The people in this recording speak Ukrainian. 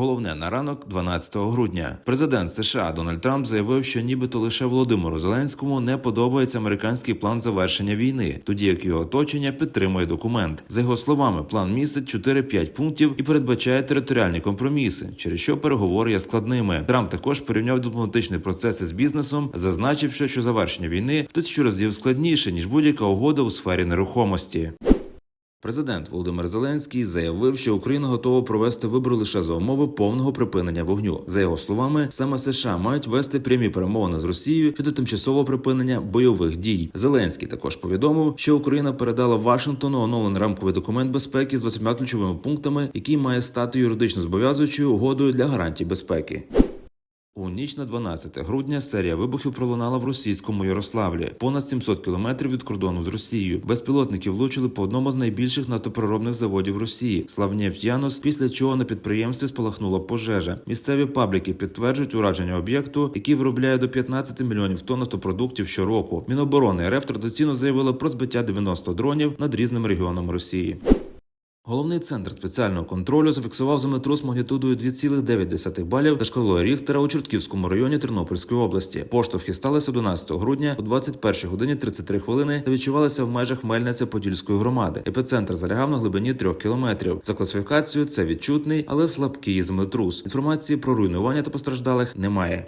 Головне на ранок 12 грудня. Президент США Дональд Трамп заявив, що нібито лише Володимиру Зеленському не подобається американський план завершення війни, тоді як його оточення підтримує документ. За його словами, план містить 4-5 пунктів і передбачає територіальні компроміси, через що переговори є складними. Трамп також порівняв дипломатичний процес із бізнесом, зазначивши, що завершення війни в тисячу разів складніше ніж будь-яка угода у сфері нерухомості. Президент Володимир Зеленський заявив, що Україна готова провести вибори лише за умови повного припинення вогню. За його словами, саме США мають вести прямі перемовини з Росією щодо тимчасового припинення бойових дій. Зеленський також повідомив, що Україна передала Вашингтону оновлений рамковий документ безпеки з 20 ключовими пунктами, який має стати юридично зобов'язуючою угодою для гарантій безпеки. У ніч на 12 грудня серія вибухів пролунала в російському Ярославлі, понад 700 кілометрів від кордону з Росією. Безпілотники влучили по одному з найбільших нафтопереробних заводів Росії Славнєфтянос, після чого на підприємстві спалахнула пожежа. Місцеві пабліки підтверджують ураження об'єкту, який виробляє до 15 мільйонів тонн нафтопродуктів щороку. Міноборони РФ традиційно заявили про збиття 90 дронів над різними регіонами Росії. Головний центр спеціального контролю зафіксував землетрус магнітудою 2,9 балів за шкалою Ріхтера у Чортківському районі Тернопільської області. Поштовхи сталися 11 грудня о 21 годині 33 хвилини та відчувалися в межах Мельниця Подільської громади. Епіцентр залягав на глибині 3 кілометрів. За класифікацією це відчутний, але слабкий землетрус. Інформації про руйнування та постраждалих немає.